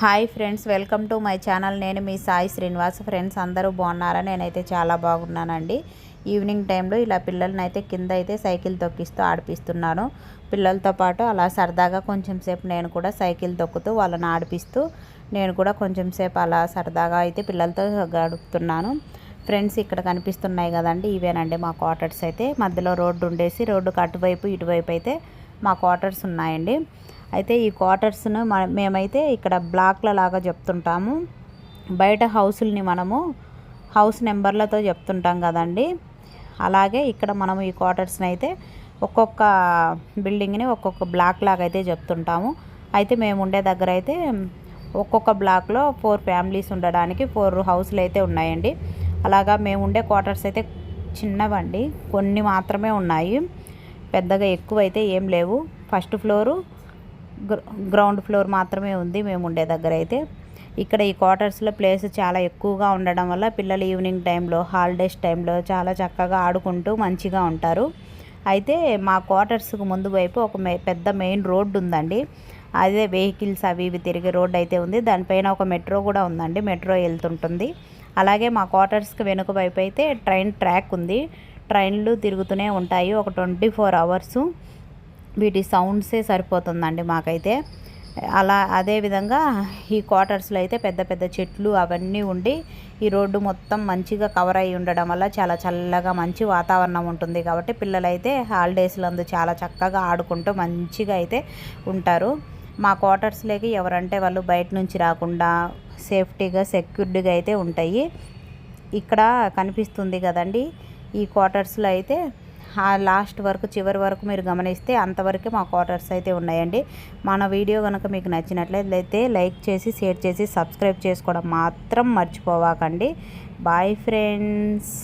Hi friends welcome to my channel. నేను మీ Sai Srinivas. Friends అందరూ బాగున్నారా? నేనైతే చాలా బాగున్నానండి. ఈవినింగ్ టైంలో ఇలా పిల్లల్ని అయితే కింద అయితే సైకిల్ తొక్కిస్తూ ఆడిపిస్తున్నాను. పిల్లలతో పాటు అలా సరదాగా కొంచెం సేపు నేను కూడా సైకిల్ తొక్కుతూ వాళ్ళని ఆడిపిస్తూ నేను కూడా కొంచెం సేపు అలా సరదాగా అయితే పిల్లలతో గడుపుతున్నాను. ఫ్రెండ్స్ ఇక్కడ కనిపిస్తున్నాయి కదండి ఇవేనండి మా క్వార్టర్స్ అయితే. మధ్యలో రోడ్డు ఉండేసి రోడ్డుకు అటువైపు ఇటువైపు అయితే మా క్వార్టర్స్ ఉన్నాయండి. అయితే ఈ క్వార్టర్స్ను మేమైతే ఇక్కడ బ్లాక్ల లాగా చెప్తుంటాము. బయట హౌసుల్ని మనము హౌస్ నెంబర్లతో చెప్తుంటాం కదండి. అలాగే ఇక్కడ మనము ఈ క్వార్టర్స్ని అయితే ఒక్కొక్క బిల్డింగ్ని ఒక్కొక్క బ్లాక్ లాగా అయితే చెప్తుంటాము. అయితే మేము ఉండే దగ్గర అయితే ఒక్కొక్క బ్లాక్లో ఫోర్ ఫ్యామిలీస్ ఉండడానికి ఫోర్ హౌస్లు అయితే ఉన్నాయండి. అలాగా మేము ఉండే క్వార్టర్స్ అయితే చిన్నవండి. కొన్ని మాత్రమే ఉన్నాయి. పెద్దగా ఎక్కువ అయితే ఏం లేవు. ఫస్ట్ ఫ్లోరు గ్రౌండ్ ఫ్లోర్ మాత్రమే ఉంది. మేము ఉండే దగ్గర అయితే. ఇక్కడ ఈ క్వార్టర్స్లో ప్లేస్ చాలా ఎక్కువగా ఉండడం వల్ల పిల్లలు ఈవినింగ్ టైంలో హాలిడేస్ టైంలో చాలా చక్కగా ఆడుకుంటూ మంచిగా ఉంటారు. అయితే మా క్వార్టర్స్కు ముందు వైపు ఒక పెద్ద మెయిన్ రోడ్డు ఉందండి. అదే వెహికల్స్ అవి ఇవి తిరిగే రోడ్డు అయితే ఉంది. దానిపైన ఒక మెట్రో కూడా ఉందండి. మెట్రో వెళ్తుంటుంది. అలాగే మా క్వార్టర్స్కి వెనుక వైపు అయితే ట్రైన్ ట్రాక్ ఉంది. ట్రైన్లు తిరుగుతూనే ఉంటాయి. ఒక ట్వంటీ ఫోర్ అవర్సు వీటి సౌండ్సే సరిపోతుందండి మాకైతే. అలా అదేవిధంగా ఈ క్వార్టర్స్లో అయితే పెద్ద పెద్ద చెట్లు అవన్నీ ఉండి ఈ రోడ్డు మొత్తం మంచిగా కవర్ అయి ఉండడం వల్ల చాలా చల్లగా మంచి వాతావరణం ఉంటుంది కాబట్టి పిల్లలైతే హాలిడేస్లందు చాలా చక్కగా ఆడుకుంటూ మంచిగా అయితే ఉంటారు. మా క్వార్టర్స్లోకి ఎవరంటే వాళ్ళు బయట నుంచి రాకుండా సేఫ్టీగా సెక్యూర్డ్గా అయితే ఉంటాయి. ఇక్కడ కనిపిస్తుంది కదండి ఈ క్వార్టర్స్లో అయితే లాస్ట్ వరకు చివరి వరకు మీరు గమనిస్తే అంతవరకే మా క్వార్టర్స్ అయితే ఉన్నాయండి. మన వీడియో కనుక మీకు నచ్చినట్లయితే లైక్ చేసి షేర్ చేసి సబ్స్క్రైబ్ చేసుకోవడం మాత్రం మర్చిపోవాకండి. Bye friends.